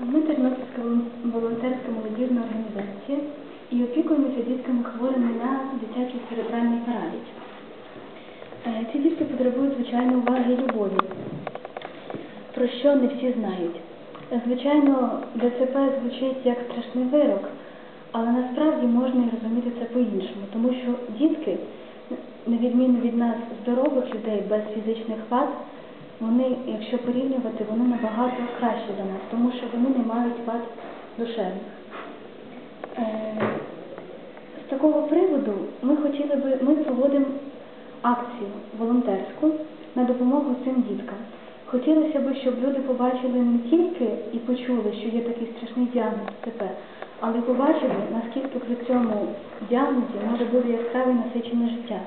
Ми Тернопільська волонтерська молодіжна організація і опікуємося дітками хворими на дитячий церебральний параліч. Е, Ці дітки потребують звичайно уваги і любові, про що не всі знають. Звичайно, ДЦП звучить як страшний вирок, але насправді можна і розуміти це по-іншому, тому що дітки, на відміну від нас, здорових людей без фізичних вад, вони, якщо порівнювати, вони набагато кращі за нас, тому що вони не мають вад душевних. Е, З такого приводу ми хотіли би, ми проводимо акцію волонтерську на допомогу цим діткам. Хотілося б, щоб люди побачили не тільки і почули, що є такий страшний діагноз ЦП, але побачили, наскільки при цьому діагнозі може бути яскраве насичене життя.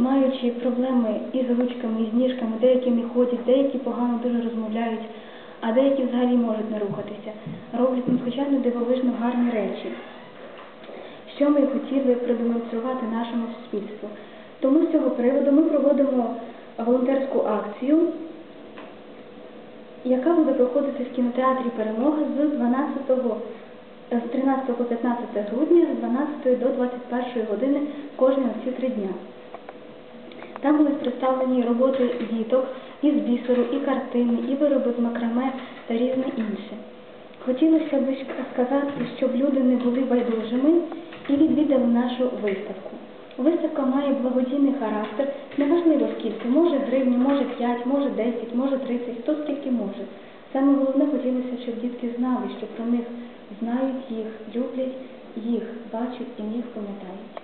Маючи проблеми і з ручками, і з ніжками, деякі не ходять, деякі погано дуже розмовляють, а деякі взагалі можуть не рухатися, роблять надзвичайно дивовижно гарні речі що ми хотіли продемонструвати нашому суспільству. Тому з цього приводу ми проводимо волонтерську акцію, яка буде проходити в кінотеатрі Перемога з 12 е, з 13 по 15 грудня, з 12 до 21 години кожні ці три дня. Там будуть представлені роботи діток із бісеру, і картини, і вироби з макраме та різне інше. Хотілося б сказати, щоб люди не були байдужими і відвідали нашу виставку. Виставка має благодійний характер, неважливо скільки, може гривні, може 5, може 10, може 30, хто скільки може. Саме головне хотілося, щоб дітки знали, що про них знають їх, люблять їх, бачать і них пам'ятають.